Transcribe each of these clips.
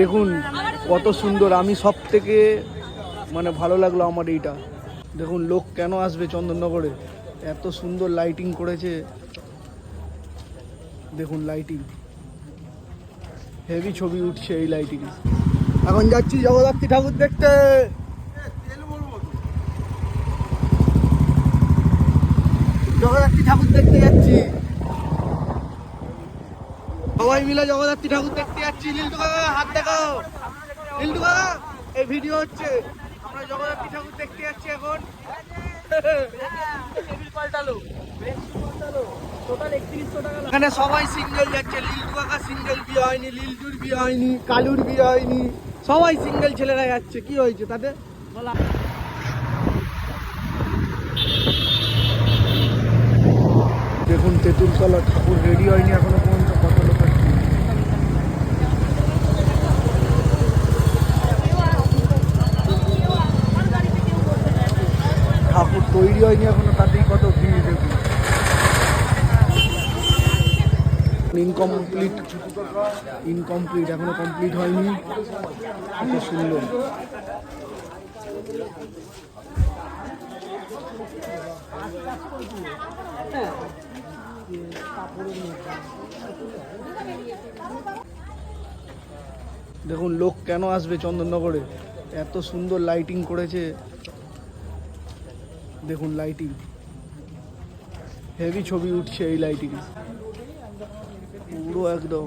দেখুন, কত সুন্দর। আমি সব থেকে মানে ভালো লাগল আমার এইটা। দেখুন, লোক কেন আসবে চন্দননগরে? এত সুন্দর লাইটিং করেছে। দেখুন লাইটিং হেভি ছবি উঠছে এই লাইটিং এখন যাচ্ছি জগদ্ধাত্রী ঠাকুর দেখতে। জগদ্ধাত্রী ঠাকুর দেখতে যাচ্ছি। সবাই মিলে জগদ্ধাত্রী ঠাকুর দেখতে যাচ্ছি। লিল্টু কাকা, হাত দেখাও। লিল্টু কাকা, এই ভিডিও হচ্ছে। আমরা জগদ্ধাত্রী ঠাকুর দেখতে যাচ্ছি এখন। এখানে সবাই সিঙ্গেল যাচ্ছে। সিঙ্গেল বিয়ে হয়নি হয়নি, কালুর বিয়ে হয়নি। সবাই সিঙ্গেল ছেলেরা যাচ্ছে। কি হয়েছে তাতে দেখুন তেঁতুলতলা ঠাকুর রেডি হয়নি এখনও পর্যন্ত। কত লোক আছে ঠাকুর তৈরি হয়নি এখনও, তাতেই কত ভিড় দেখুন ইনকমপ্লিট ইনকমপ্লিট এখনও কমপ্লিট হয়নি। কত সুন্দর। দেখুন, লোক কেন আসবে চন্দননগরে? এত সুন্দর লাইটিং করেছে। দেখুন লাইটিং হেভি ছবি উঠছে এই লাইটিং পুরো একদম।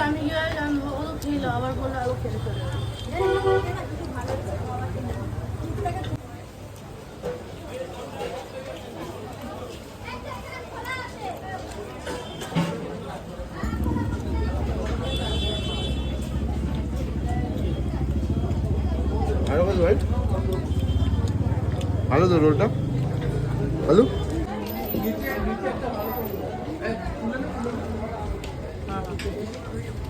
আমি গিয়ে আমি ও তো ছিল আবার বলল আরও খেলে চলে যাবে। ভালো কত ভাই ভালো তো রোলটা? ভালো Thank বলছিলাম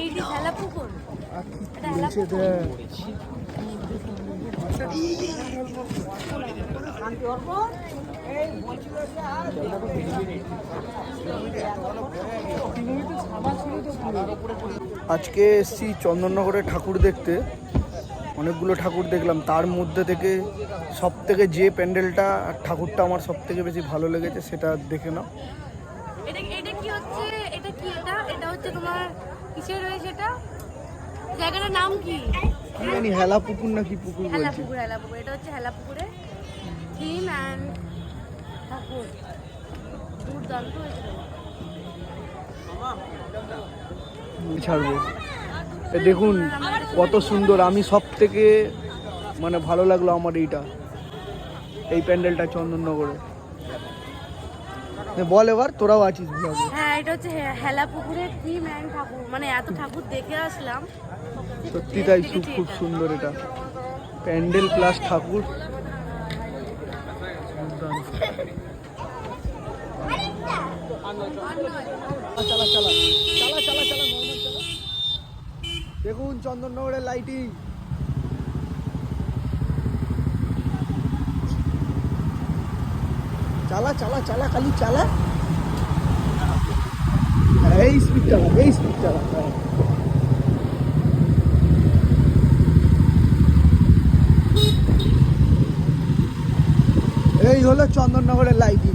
এই যে পুকুর আজকে এসছি চন্দননগরে ঠাকুর দেখতে। অনেকগুলো ঠাকুর দেখলাম। তার মধ্যে থেকে সব থেকে যে প্যান্ডেলটা ঠাকুরটা আমার সব থেকে বেশি ভালো লেগেছে সেটা দেখে নাও। এটা এটা কি হচ্ছে এটা কি এটা? এটা হচ্ছে তোমার কিসের রয়েছে এটা জায়গাটার নাম কি? কি জানি হেলা পুকুর না কি পুকুর হেলা পুকুর হেলা পুকুর এটা হচ্ছে হেলা পুকুরে থিম অ্যান্ড ঠাকুর। দুর্দান্ত হয়েছিল ছাড়বো। দেখুন কত সুন্দর। আমি সব থেকে মানে ভালো লাগল আমার এইটা। এই প্যান্ডেলটা চন্দননগরে। বল এবার তোরাও আছিস। হ্যাঁ এটা হচ্ছে হেলা পুকুরের থিম অ্যান্ড ঠাকুর। মানে এত ঠাকুর দেখে আসলাম। সত্যি তাই খুব খুব সুন্দর এটা। প্যান্ডেল প্লাস ঠাকুর। চালা normal চালা। দেখুন চন্দননগরের লাইটিং চালা চালা চালা, খালি চালা। এই স্পিড চালা, এই স্পিড চালা হ্যাঁ। এই হলো চন্দননগরের লাইটিং